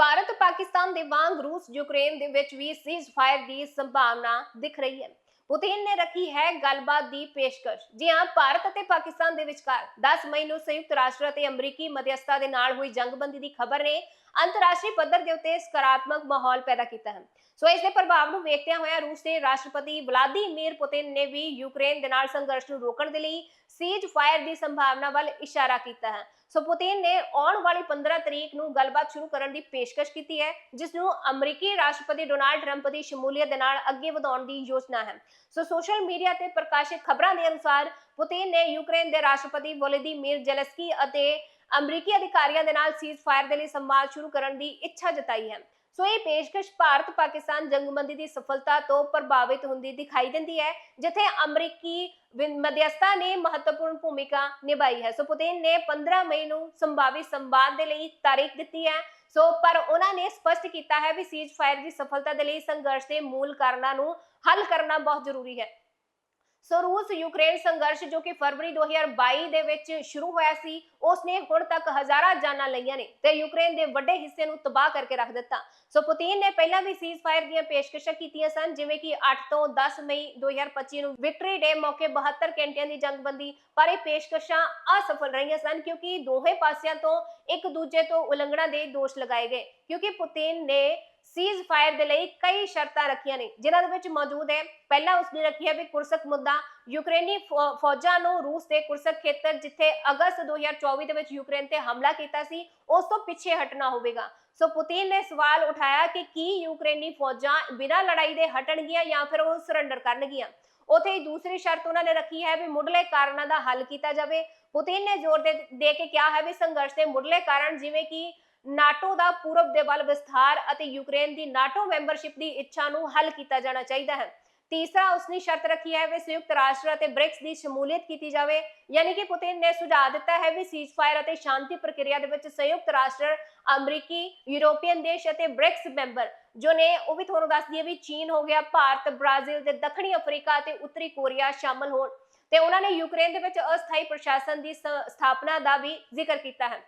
ਭਾਰਤ ਪਾਕਿਸਤਾਨ ਦੇ ਵਾਂਗ ਰੂਸ ਯੂਕਰੇਨ ਦੇ ਵਿੱਚ ਵੀ ਸੀਜ਼ਫਾਇਰ ਦੀ ਸੰਭਾਵਨਾ ਦਿਖ ਰਹੀ ਹੈ। ਪੁਤਿਨ ਨੇ ਰੱਖੀ ਹੈ ਗੱਲਬਾਤ ਦੀ ਪੇਸ਼ਕਸ਼। ਜੀ ਹਾਂ, ਭਾਰਤ ਅਤੇ ਪਾਕਿਸਤਾਨ ਦੇ ਵਿਚਕਾਰ 10 ਮਈ ਨੂੰ ਸੰਯੁਕਤ ਰਾਸ਼ਟਰ ਅਤੇ ਅਮਰੀਕੀ ਮਧਿਅਸਥਤਾ ਦੇ ਨਾਲ ਹੋਈ ਜੰਗਬੰਦੀ ਦੀ ਖਬਰ ਨੇ ਅੰਤਰਰਾਸ਼ਟਰੀ ਪੱਧਰ ਦੇ ਉੱਤੇ ਸਕਾਰਾਤਮਕ ਮਾਹੌਲ ਪੈਦਾ ਕੀਤਾ ਹੈ। ਸੋ ਇਸ ਦੇ ਪ੍ਰਭਾਵ ਨੂੰ ਵੇਖਦਿਆਂ ਹੋਇਆ ਰੂਸ ਦੇ ਰਾਸ਼ਟਰਪਤੀ ਵਲਾਦੀਮੀਰ ਪੁਤਿਨ ਨੇ ਵੀ ਯੂਕਰੇਨ ਦੇ ਨਾਲ ਸੰਘਰਸ਼ ਨੂੰ ਰੋਕਣ ਦੇ ਲਈ ਸੀਜ ਫਾਇਰ ਦੀ ਸੰਭਾਵਨਾ ਵੱਲ ਇਸ਼ਾਰਾ ਕੀਤਾ ਹੈ। ਸੋ ਪੁਤਿਨ ਨੇ ਆਉਣ ਵਾਲੀ 15 ਤਰੀਕ ਨੂੰ ਗੱਲਬਾਤ ਸ਼ੁਰੂ ਕਰਨ ਦੀ ਪੇਸ਼ਕਸ਼ ਕੀਤੀ ਹੈ ਜਿਸ ਨੂੰ ਅਮਰੀਕੀ ਰਾਸ਼ਟਰਪਤੀ ਡੋਨਾਲਡ ਟਰੰਪ ਦੀ ਸ਼ਮੂਲੀਅਤ ਦੇ ਨਾਲ ਅੱਗੇ ਵਧਾਉਣ ਦੀ ਯੋਜਨਾ ਹੈ। ਸੋ ਸੋਸ਼ਲ ਮੀਡੀਆ ਤੇ ਪ੍ਰਕਾਸ਼ਿਤ ਖਬਰਾਂ ਦੇ ਅਨੁਸਾਰ ਪੁਤਿਨ ਨੇ ਯੂਕਰੇਨ ਦੇ ਰਾਸ਼ਟਰਪਤੀ ਵੋਲੋਦੀਮੀਰ ਜ਼ੈਲੈਂਸਕੀ ਅਤੇ ਅਮਰੀਕੀ ਅਧਿਕਾਰੀਆਂ ਦੇ ਨਾਲ ਸੀਜ਼ ਫਾਇਰ ਦੇ ਲਈ ਸੰਵਾਦ ਸ਼ੁਰੂ ਕਰਨ ਦੀ ਇੱਛਾ ਜਤਾਈ ਹੈ। ਸੋ ਇਹ ਪੇਸ਼ਕਸ਼ ਭਾਰਤ ਪਾਕਿਸਤਾਨ ਜੰਗਬੰਦੀ ਦੀ ਸਫਲਤਾ ਤੋਂ ਪ੍ਰਭਾਵਿਤ ਹੁੰਦੀ ਦਿਖਾਈ ਦਿੰਦੀ ਹੈ, ਜਿੱਥੇ ਅਮਰੀਕੀ ਵਿ- ਨੇ ਮਹੱਤਵਪੂਰਨ ਭੂਮਿਕਾ ਨਿਭਾਈ ਹੈ। ਸੋ ਪੁਤਿਨ ਨੇ 15 ਮਈ ਨੂੰ ਸੰਭਾਵੀ ਸੰਵਾਦ ਦੇ ਲਈ ਤਾਰੀਖ ਦਿੱਤੀ ਹੈ। ਸੋ ਪਰ ਉਹਨਾਂ ਨੇ ਸਪਸ਼ਟ ਕੀਤਾ ਹੈ ਵੀ ਸੀਜ਼ ਫਾਇਰ ਦੀ ਸਫਲਤਾ ਦੇ ਲਈ ਸੰਘਰਸ਼ ਦੇ ਮੂਲ ਕਾਰਨਾਂ ਨੂੰ ਹੱਲ ਕਰਨਾ ਬਹੁਤ ਜ਼ਰੂਰੀ ਹੈ। ਸੋ ਰੂਸ ਯੂਕਰੇਨ ਸੰਘਰਸ਼ ਜੋ ਕਿ ਫਰਵਰੀ 2022 ਦੇ ਵਿੱਚ ਸ਼ੁਰੂ ਹੋਇਆ ਸੀ, ਉਸਨੇ ਹੁਣ ਤੱਕ ਹਜ਼ਾਰਾਂ ਜਾਨਾਂ ਲਈਆਂ ਨੇ ਤੇ ਯੂਕਰੇਨ ਦੇ ਵੱਡੇ ਹਿੱਸੇ ਨੂੰ ਤਬਾਹ ਕਰਕੇ ਰੱਖ ਦਿੱਤਾ। ਸੋ ਪੁਤਿਨ ਨੇ ਪਹਿਲਾਂ ਵੀ ਸੀਜ਼ ਦੀਆਂ ਪੇਸ਼ਕਸ਼ਾਂ ਕੀਤੀਆਂ ਸਨ, ਜਿਵੇਂ ਕਿ 8 ਤੋਂ 10 ਮਈ 2025 ਨੂੰ ਵਿਕਟਰੀ ਡੇ ਮੌਕੇ 72 ਘੰਟਿਆਂ ਦੀ ਜੰਗਬੰਦੀ, ਪਰ ਇਹ ਪੇਸ਼ਕਸ਼ਾਂ ਅਸਫਲ ਰਹੀਆਂ ਸਨ ਕਿਉਂਕਿ ਦੋਹੇ ਪਾਸਿਆਂ ਤੋਂ ਇੱਕ ਦੂਜੇ ਤੋਂ ਉਲੰਘਣਾ ਦੇ ਦੋਸ਼ ਲਗਾਏ ਗਏ। ਕਿਉਂਕਿ ਪੁਤਿਨ ਨੇ ਸੀਜ਼ ਫਾਇਰ ਦੇ ਲਈ ਕਈ ਸ਼ਰਤਾਂ ਰੱਖੀਆਂ ਨੇ, ਜਿਨ੍ਹਾਂ ਦੇ ਵਿੱਚ ਮੌਜੂਦ ਹੈ। ਪਹਿਲਾ ਉਸਨੇ ਰੱਖੀ ਹੈ ਵੀ ਕੁਰਸਕ ਮੁੱਦਾ, ਯੂਕਰੇਨੀ ਫੌਜਾਂ ਨੂੰ ਰੂਸ ਦੇ ਕੁਰਸਕ ਖੇਤਰ, ਜਿੱਥੇ ਅਗਸਤ 2024 ਦੇ ਵਿੱਚ ਯੂਕਰੇਨ ਤੇ ਹਮਲਾ ਕੀਤਾ ਸੀ, ਉਸ ਤੋਂ ਪਿੱਛੇ ਹਟਣਾ ਹੋਵੇਗਾ। ਸੋ ਪੁਤਿਨ ਨੇ ਸਵਾਲ ਉਠਾਇਆ ਕਿ ਕੀ ਯੂਕਰੇਨੀ ਫੌਜਾਂ ਬਿਨਾਂ ਲੜਾਈ ਦੇ ਹਟਣਗੀਆਂ ਜਾਂ ਫਿਰ ਉਹ ਸਰੈਂਡਰ ਕਰਨਗੀਆਂ? ਉਥੇ ਹੀ ਦੂਸਰੀ ਸ਼ਰਤ ਉਹਨਾਂ ਨੇ ਰੱਖੀ ਹੈ ਵੀ ਮੁੱਢਲੇ ਕਾਰਨਾਂ ਦਾ ਹੱਲ ਕੀਤਾ ਜਾਵੇ। ਪੁਤਿਨ ਨੇ ਜ਼ੋਰ ਦੇ ਦੇ ਕੇ ਕਿਹਾ ਹੈ ਵੀ ਸੰਘਰਸ਼ ਦੇ ਮੁੱਢਲੇ ਕਾਰਨ ਜਿਵੇਂ ਕਿ ਨਾਟੋ ਦਾ ਪੂਰਬ ਦੇ ਵੱਲ ਵਿਸਥਾਰ ਅਤੇ ਯੂਕਰੇਨ ਦੀ ਨਾਟੋ ਮੈਂਬਰਸ਼ਿਪ ਦੀ ਇੱਛਾ ਨੂੰ ਹੱਲ ਕੀਤਾ ਜਾਣਾ ਚਾਹੀਦਾ ਹੈ। ਤੀਸਰਾ, ਉਸਨੇ ਸ਼ਰਤ ਰੱਖੀ ਹੈ ਵੀ ਸੰਯੁਕਤ ਰਾਸ਼ਟਰ ਅਤੇ ਬ੍ਰਿਕਸ ਦੀ ਸ਼ਮੂਲੀਅਤ ਕੀਤੀ ਜਾਵੇ। ਯਾਨੀ ਕਿ ਪੁਤਿਨ ਨੇ ਸੁਝਾਅ ਦਿੱਤਾ ਹੈ ਵੀ ਸੀਜ਼ਫਾਇਰ ਅਤੇ ਸ਼ਾਂਤੀ ਪ੍ਰਕਿਰਿਆ ਦੇ ਵਿੱਚ ਸੰਯੁਕਤ ਰਾਸ਼ਟਰ, ਅਮਰੀਕੀ, ਯੂਰੋਪੀਅਨ ਦੇਸ਼ ਅਤੇ ਬ੍ਰਿਕਸ ਮੈਂਬਰ, ਜੋ ਨੇ ਉਹ ਵੀ ਤੁਹਾਨੂੰ ਦੱਸ ਦਈਏ ਵੀ ਚੀਨ ਹੋ ਗਿਆ, ਭਾਰਤ, ਬ੍ਰਾਜ਼ੀਲ ਤੇ ਦੱਖਣੀ ਅਫਰੀਕਾ ਅਤੇ ਉੱਤਰੀ ਕੋਰੀਆ ਸ਼ਾਮਲ ਹੋਣ। ਤੇ ਉਹਨਾਂ ਨੇ ਯੂਕਰੇਨ ਦੇ ਵਿੱਚ ਅਸਥਾਈ ਪ੍ਰਸ਼ਾਸਨ ਦੀ ਸਥਾਪਨਾ ਦਾ ਵੀ ਜ਼ਿਕਰ ਕੀਤਾ ਹੈ।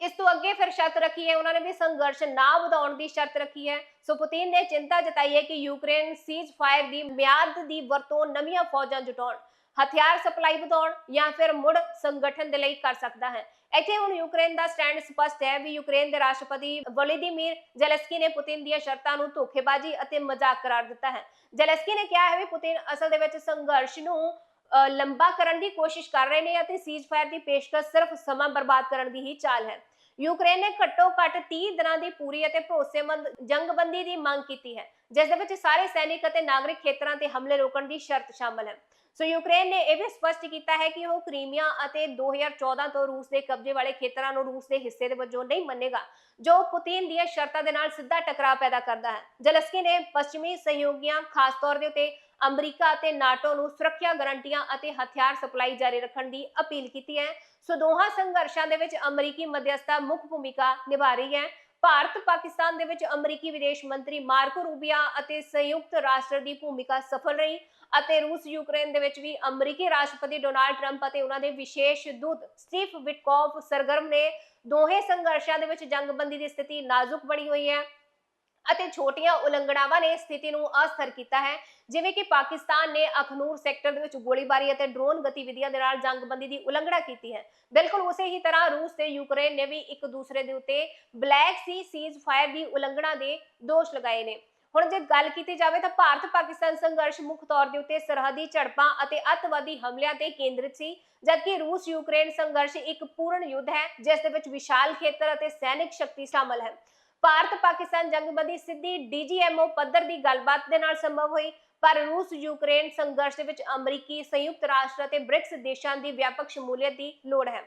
ਇਸ ਤੋਂ ਅੱਗੇ ਫਿਰ ਸ਼ਰਤ ਰੱਖੀ ਹੈ, ਉਹਨਾਂ ਨੇ ਵੀ ਸੰਘਰਸ਼ ਨਾ ਵਧਾਉਣ ਦੀ ਸ਼ਰਤ ਰੱਖੀ ਹੈ। ਸੋ ਪੁਤਿਨ ਨੇ ਚਿੰਤਾ ਜਤਾਈ ਹੈ ਕਿ ਯੂਕਰੇਨ ਸੀਜ਼ ਦੀ ਮਿਆਦ ਦੀ ਵਰਤੋਂ ਨਵੀਆਂ ਫੌਜਾਂ ਜੁਟਾਉਣ, ਹਥਿਆਰ ਸਪਲਾਈ ਵਧਾਉਣ ਜਾਂ ਫਿਰ ਮੁੜ ਸੰਗਠਨ ਦੇ ਲਈ ਕਰ ਸਕਦਾ ਹੈ। ਇੱਥੇ ਹੁਣ ਯੂਕਰੇਨ ਦਾ ਸਟੈਂਡ ਸਪਸ਼ਟ ਹੈ ਵੀ ਯੂਕਰੇਨ ਦੇ ਰਾਸ਼ਟਰਪਤੀ ਵੋਲੋਦੀਮੀਰ ਜ਼ੈਲੈਂਸਕੀ ਨੇ ਪੁਤਿਨ ਦੀਆਂ ਸ਼ਰਤਾਂ ਨੂੰ ਧੋਖੇਬਾਜ਼ੀ ਅਤੇ ਮਜ਼ਾਕ ਕਰਾਰ ਦਿੱਤਾ ਹੈ। ਜ਼ੈਲੈਂਸਕੀ ਨੇ ਕਿਹਾ ਹੈ ਵੀ ਪੁਤਿਨ ਅਸਲ ਦੇ ਵਿੱਚ ਸੰਘਰਸ਼ ਨੂੰ ਲੰਬਾ ਕਰਨ ਦੀ ਕੋਸ਼ਿਸ਼ ਕਰ ਰਹੇ ਨੇ ਅਤੇ ਸੀਜ਼ਫਾਇਰ ਦੀ ਪੇਸ਼ਕਸ਼ ਸਿਰਫ ਸਮਾਂ ਬਰਬਾਦ ਕਰਨ ਦੀ ਹੀ ਚਾਲ ਹੈ। ਯੂਕਰੇਨ ਨੇ ਘੱਟੋ ਘੱਟ 30 ਦਿਨਾਂ ਦੀ ਪੂਰੀ ਅਤੇ ਭਰੋਸੇਮੰਦ ਜੰਗਬੰਦੀ ਦੀ ਮੰਗ ਕੀਤੀ ਹੈ, ਜਿਸ ਦੇ ਵਿੱਚ ਸਾਰੇ ਸੈਨਿਕ ਅਤੇ ਨਾਗਰਿਕ ਖੇਤਰਾਂ ਤੇ ਹਮਲੇ ਰੋਕਣ ਦੀ ਸ਼ਰਤ ਸ਼ਾਮਲ ਹੈ। ਸੋ ਯੂਕਰੇਨ ਨੇ ਇਹ ਵੀ ਸਪਸ਼ਟ ਕੀਤਾ ਹੈ ਕਿ ਉਹ ਕ੍ਰੀਮੀਆ ਅਤੇ 2014 ਤੋਂ ਰੂਸ ਦੇ ਕਬਜ਼ੇ ਵਾਲੇ ਖੇਤਰਾਂ ਨੂੰ ਰੂਸ ਦੇ ਹਿੱਸੇ ਦੇ ਵਜੋਂ ਨਹੀਂ ਮੰਨੇਗਾ, ਜੋ ਪੁਤਿਨ ਦੀਆਂ ਸ਼ਰਤਾਂ ਦੇ ਨਾਲ ਸਿੱਧਾ ਟਕਰਾਅ ਪੈਦਾ ਕਰਦਾ ਹੈ। ਜ਼ੈਲੈਂਸਕੀ ਨੇ ਪੱਛਮੀ ਸਹਿਯੋਗੀਆਂ, ਖਾਸ ਤੌਰ ਦੇ ਉੱਤੇ ਅਮਰੀਕਾ ਅਤੇ ਨਾਟੋ ਨੂੰ ਸੁਰੱਖਿਆ ਗਾਰੰਟੀਆਂ ਅਤੇ ਹਥਿਆਰ ਸਪਲਾਈ ਜਾਰੀ ਰੱਖਣ ਦੀ ਅਪੀਲ ਕੀਤੀ ਹੈ। ਸੋ ਦੋਹਾਂ ਸੰਘਰਸ਼ਾਂ ਦੇ ਵਿੱਚ ਅਮਰੀਕੀ ਮਧਿਅਸਥਤਾ ਮੁੱਖ ਭੂਮਿਕਾ ਨਿਭਾ ਰਹੀ ਹੈ। ਭਾਰਤ, ਪਾਕਿਸਤਾਨ ਦੇ ਵਿੱਚ ਅਮਰੀਕੀ ਵਿਦੇਸ਼ ਮੰਤਰੀ ਮਾਰਕੋ ਰੂਬੀਆ ਅਤੇ ਸੰਯੁਕਤ ਰਾਸ਼ਟਰ ਦੀ ਭੂਮਿਕਾ ਸਫਲ ਰਹੀ ਅਤੇ ਰੂਸ, ਯੂਕਰੇਨ ਦੇ ਵਿੱਚ ਵੀ ਅਮਰੀਕੀ ਰਾਸ਼ਟਰਪਤੀ ਡੋਨਾਲਡ ਟਰੰਪ ਅਤੇ ਉਹਨਾਂ ਦੇ ਵਿਸ਼ੇਸ਼ ਦੂਤ ਸਟੀਫ ਵਿਟਕੋਫ ਸਰਗਰਮ ਨੇ ਦੋਹੇ ਸੰਘਰਸ਼ਾਂ ਦੇ ਵਿੱਚ ਜੰਗਬੰਦੀ ਦੀ ਸਥਿਤੀ ਨਾਜ਼ੁਕ ਬਣੀ ਹੋਈ ਹੈ। ਅਤੇ ਛੋਟੀਆਂ ਉਲੰਘਣਾਵਾਂ ਨੇ ਸਥਿਤੀ ਨੂੰ ਅਸਥਿਰ ਕੀਤਾ ਹੈ। ਜਿਵੇਂ ਕਿ ਪਾਕਿਸਤਾਨ ਨੇ ਅਖਨੂਰ ਸੈਕਟਰ ਦੇ ਵਿੱਚ ਗੋਲੀਬਾਰੀ ਅਤੇ ਡਰੋਨ ਗਤੀਵਿਧੀਆਂ ਦੇ ਨਾਲ ਜੰਗਬੰਦੀ ਦੀ ਉਲੰਘਣਾ ਕੀਤੀ ਹੈ। ਬਿਲਕੁਲ ਉਸੇ ਹੀ ਤਰ੍ਹਾਂ ਰੂਸ ਤੇ ਯੂਕਰੇਨ ਨੇ ਵੀ ਇੱਕ ਦੂਸਰੇ ਦੇ ਉੱਤੇ ਬਲੈਕ ਸੀ ਸੀਜ਼ ਫਾਇਰ ਦੀ ਉਲੰਘਣਾ ਦੇ ਦੋਸ਼ ਲਗਾਏ ਨੇ। ਹੁਣ ਜੇ ਗੱਲ ਕੀਤੀ ਜਾਵੇ ਤਾਂ ਭਾਰਤ ਪਾਕਿਸਤਾਨ ਸੰਘਰਸ਼ ਮੁੱਖ ਤੌਰ ਦੇ ਉੱਤੇ ਸਰਹੱਦੀ ਝੜਪਾਂ ਅਤੇ ਅੱਤਵਾਦੀ ਹਮਲਿਆਂ ਤੇ ਕੇਂਦਰਿਤ ਸੀ, ਜਦਕਿ ਰੂਸ ਯੂਕਰੇਨ ਸੰਘਰਸ਼ ਇੱਕ ਪੂਰਨ ਯੁੱਧ ਹੈ, ਜਿਸ ਦੇ ਵਿੱਚ ਵਿਸ਼ਾਲ ਖੇਤਰ ਅਤੇ ਸੈਨਿਕ ਸ਼ਕਤੀ ਸ਼ਾਮਲ ਹੈ। ਭਾਰਤ ਪਾਕਿਸਤਾਨ ਜੰਗਬੰਦੀ ਸਿੱਧੀ ਡੀਜੀਐਮਓ ਪੱਧਰ ਦੀ ਗੱਲਬਾਤ ਦੇ ਨਾਲ ਸੰਭਵ ਹੋਈ, ਪਰ ਰੂਸ ਯੂਕਰੇਨ ਸੰਘਰਸ਼ ਦੇ ਵਿੱਚ ਅਮਰੀਕੀ ਸੰਯੁਕਤ ਰਾਸ਼ਟਰ ਅਤੇ ਬ੍ਰਿਕਸ ਦੇਸ਼ਾਂ ਦੀ ਵਿਆਪਕ ਸ਼ਮੂਲੀਅਤ ਦੀ ਲੋੜ ਹੈ।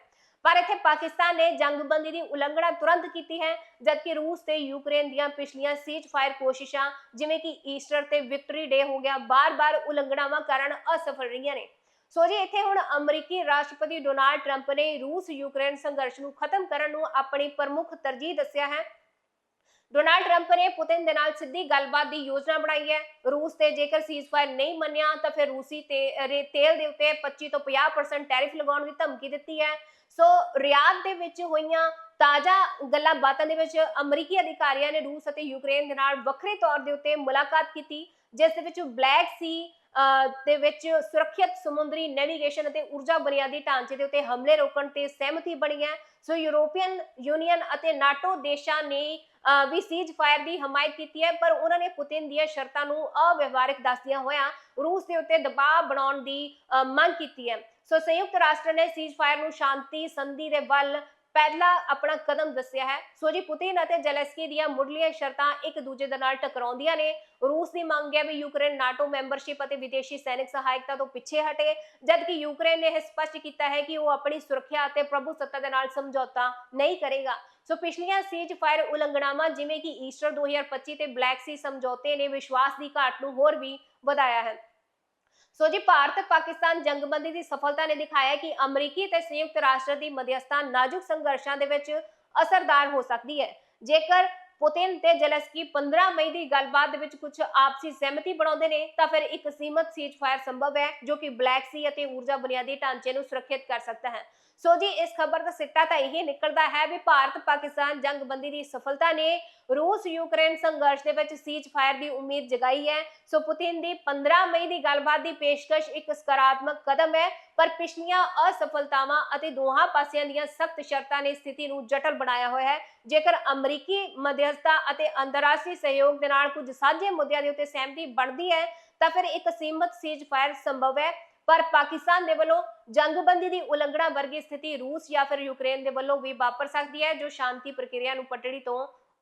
ਪਰ ਇੱਥੇ ਪਾਕਿਸਤਾਨ ਨੇ ਜੰਗਬੰਦੀ ਦੀ ਉਲੰਘਣਾ ਤੁਰੰਤ ਕੀਤੀ ਹੈ, ਜਦਕਿ ਰੂਸ ਤੇ ਯੂਕਰੇਨ ਦੀਆਂ ਪਿਛਲੀਆਂ ਸੀਜ਼ ਫਾਇਰ ਕੋਸ਼ਿਸ਼ਾਂ, ਜਿਵੇਂ ਕਿ ਈਸਟਰ ਤੇ ਵਿਕਟਰੀ ਡੇ ਹੋ ਗਿਆ, ਬਾਰ-ਬਾਰ ਉਲੰਘਣਾਵਾਂ ਕਾਰਨ ਅਸਫਲ ਰਹੀਆਂ ਨੇ। ਸੋ ਜੀ, ਇੱਥੇ ਹੁਣ ਅਮਰੀਕੀ ਰਾਸ਼ਟਰਪਤੀ ਡੋਨਾਲਡ ਟਰੰਪ ਨੇ ਰੂਸ ਯੂਕਰੇਨ ਸੰਘਰਸ਼ ਨੂੰ ਖਤਮ ਕਰਨ ਨੂੰ ਆਪਣੀ ਪ੍ਰਮੁੱਖ ਤਰਜੀਹ ਦੱਸਿਆ ਹੈ। ਡੋਨਾਲਡ ਟਰੰਪ ਨੇ ਪੁਤਿਨ ਦੇ ਨਾਲ ਸਿੱਧੀ ਗੱਲਬਾਤ ਦੀ ਯੋਜਨਾ ਬਣਾਈ ਹੈ। ਰੂਸ ਤੇ ਜੇਕਰ ਸੀਜ਼ਫਾਇਰ ਨਹੀਂ ਮੰਨਿਆ, ਤਾਂ ਫਿਰ ਰੂਸੀ ਤੇ ਤੇਲ ਦੇ ਉੱਤੇ 25 ਤੋਂ 50% ਟੈਰਿਫ ਲਗਾਉਣ ਦੀ ਧਮਕੀ ਦਿੱਤੀ ਹੈ। ਸੋ ਰਿਆਦ ਦੇ ਵਿੱਚ ਹੋਈਆਂ ਤਾਜ਼ਾ ਗੱਲਾਂ ਬਾਤਾਂ ਦੇ ਵਿੱਚ ਅਮਰੀਕੀ ਅਧਿਕਾਰੀਆਂ ਨੇ ਰੂਸ ਅਤੇ ਯੂਕਰੇਨ ਦੇ ਨਾਲ ਵੱਖਰੇ ਤੌਰ ਦੇ ਉੱਤੇ ਮੁਲਾਕਾਤ ਕੀਤੀ, ਜਿਸ ਦੇ ਵਿੱਚ ਬਲੈਕ ਸੀ ਦੇ ਵਿੱਚ ਸੁਰੱਖਿਅਤ ਸਮੁੰਦਰੀ ਨੈਵੀਗੇਸ਼ਨ ਅਤੇ ਊਰਜਾ ਬੁਨਿਆਦੀ ਢਾਂਚੇ ਦੇ ਉੱਤੇ ਹਮਲੇ ਰੋਕਣ ਤੇ ਸਹਿਮਤੀ ਬਣੀ ਹੈ। ਸੋ ਯੂਰੋਪੀਅਨ ਯੂਨੀਅਨ ਅਤੇ ਨਾਟੋ ਦੇਸ਼ਾਂ ਨੇ ਵੀ ਸੀਜ਼ ਫਾਇਰ ਦੀ ਹਮਾਇਤ ਕੀਤੀ ਹੈ, ਪਰ ਉਹਨਾਂ ਨੇ ਪੁਤਿਨ ਦੀਆਂ ਸ਼ਰਤਾਂ ਨੂੰ ਅਵਿਵਹਾਰਿਕ ਦੱਸਦਿਆਂ ਹੋਇਆਂ ਰੂਸ ਦੇ ਉੱਤੇ ਦਬਾਅ ਬਣਾਉਣ ਦੀ ਮੰਗ ਕੀਤੀ ਹੈ। ਸੋ ਸੰਯੁਕਤ ਰਾਸ਼ਟਰ ਨੇ ਸੀਜ਼ ਫਾਇਰ ਨੂੰ ਸ਼ਾਂਤੀ, ਸੰਧੀ ਦੇ ਵੱਲ ਪਹਿਲਾ ਆਪਣਾ ਕਦਮ ਦੱਸਿਆ ਹੈ। ਸੋ ਜੀ, ਪੁਤਿਨ ਅਤੇ ਜ਼ੈਲੈਂਸਕੀ ਦੀਆਂ ਮੁੱਢਲੀਆਂ ਸ਼ਰਤਾਂ ਇੱਕ ਦੂਜੇ ਦੇ ਨਾਲ ਟਕਰਾਉਂਦੀਆਂ ਨੇ। ਰੂਸ ਦੀ ਮੰਗ ਹੈ ਵੀ ਯੂਕਰੇਨ ਨਾਟੋ ਮੈਂਬਰਸ਼ਿਪ ਅਤੇ ਵਿਦੇਸ਼ੀ ਸੈਨਿਕ ਸਹਾਇਤਾ ਤੋਂ ਪਿੱਛੇ ਹਟੇ, ਜਦਕਿ ਯੂਕਰੇਨ ਨੇ ਇਹ ਸਪਸ਼ਟ ਕੀਤਾ ਹੈ ਕਿ ਉਹ ਆਪਣੀ ਸੁਰੱਖਿਆ ਅਤੇ ਪ੍ਰਭੂਸੱਤਾ ਦੇ ਨਾਲ ਸਮਝੌਤਾ ਨਹੀਂ ਕਰੇਗਾ। ਸੋ ਪਿਛਲੀਆਂ ਸੀਜ ਫਾਇਰ ਉਲੰਘਣਾਵਾਂ ਜਿਵੇਂ ਕਿ ਈਸਟਰ 2025 ਤੇ ਬਲੈਕ ਸੀ ਸਮਝੌਤੇ ਨੇ ਵਿਸ਼ਵਾਸ ਦੀ ਘਾਟ ਨੂੰ ਹੋਰ ਵੀ ਵਧਾਇਆ ਹੈ। ਸੋ ਜੀ, ਭਾਰਤ ਪਾਕਿਸਤਾਨ ਜੰਗਬੰਦੀ ਦੀ ਸਫਲਤਾ ਨੇ ਦਿਖਾਇਆ ਕਿ ਅਮਰੀਕੀ ਤੇ ਸੰਯੁਕਤ ਰਾਸ਼ਟਰ ਦੀ ਮਧਿਅਸਥਤਾ ਨਾਜ਼ੁਕ ਸੰਘਰਸ਼ਾਂ ਦੇ ਵਿੱਚ ਅਸਰਦਾਰ ਹੋ ਸਕਦੀ ਹੈ। ਜੇਕਰ ਪੁਤਿਨ ਤੇ ਜ਼ੈਲੈਂਸਕੀ 15 ਮਈ ਦੀ ਗੱਲਬਾਤ ਦੇ ਵਿੱਚ ਕੁਝ ਆਪਸੀ ਸਹਿਮਤੀ ਬਣਾਉਂਦੇ ਨੇ, ਤਾਂ ਫਿਰ ਇੱਕ ਸੀਮਤ ਸੀਜ ਸੰਭਵ ਹੈ, ਜੋ ਕਿ ਬਲੈਕ ਸੀ ਅਤੇ ਊਰਜਾ ਬੁਨਿਆਦੀ ਢਾਂਚੇ ਨੂੰ ਸੁਰੱਖਿਅਤ ਕਰ ਸਕਦਾ ਹੈ। ਸੋ ਜੀ, ਇਸ ਖਬਰ ਦਾ ਸਿੱਟਾ ਤਾਂ ਇਹ ਨਿਕਲਦਾ ਹੈ ਵੀ ਭਾਰਤ ਪਾਕਿਸਤਾਨ ਜੰਗਬੰਦੀ ਦੀ ਸਫਲਤਾ ਨੇ ਰੂਸ ਯੂਕਰੇਨ ਸੰਘਰਸ਼ ਦੇ ਵਿੱਚ ਸੀਜ ਫਾਇਰ ਦੀ ਉਮੀਦ ਜਗਾਈ ਹੈ। ਸੋ ਪੁਤਿਨ ਦੀ 15 ਮਈ ਦੀ ਗੱਲਬਾਤ ਦੀ ਪੇਸ਼ਕਸ਼ ਇੱਕ ਸਕਾਰਾਤਮਕ ਕਦਮ ਹੈ, ਪਰ ਪਿਛਲੀਆਂ ਅਸਫਲਤਾਵਾਂ ਅਤੇ ਦੋਹਾਂ ਪਾਸਿਆਂ ਦੀਆਂ ਸਖਤ ਸ਼ਰਤਾਂ ਨੇ ਸਥਿਤੀ ਨੂੰ ਜਟਲ ਬਣਾਇਆ ਹੋਇਆ ਹੈ। ਜੇਕਰ ਅਮਰੀਕੀ ਮਧਿਅਸਥਤਾ ਅਤੇ ਅੰਤਰਰਾਸ਼ਟਰੀ ਸਹਿਯੋਗ ਦੇ ਨਾਲ ਕੁਝ ਸਾਂਝੇ ਮੁੱਦਿਆਂ ਦੇ ਉੱਤੇ ਸਹਿਮਤੀ ਬਣਦੀ ਹੈ, ਤਾਂ ਫਿਰ ਇੱਕ ਸੀਮਤ ਸੀਜ ਫਾਇਰ ਸੰਭਵ ਹੈ। ਪਰ ਪਾਕਿਸਤਾਨ ਦੇ ਵੱਲੋਂ ਜੰਗਬੰਦੀ ਦੀ ਉਲੰਘਣਾ ਵਰਗੀ ਸਥਿਤੀ ਰੂਸ ਜਾਂ ਫਿਰ ਯੂਕਰੇਨ ਦੇ ਵੱਲੋਂ ਵੀ ਵਾਪਰ ਸਕਦੀ ਹੈ, ਜੋ ਸ਼ਾਂਤੀ ਪ੍ਰਕਿਰਿਆ ਨੂੰ ਪਟੜੀ ਤੋਂ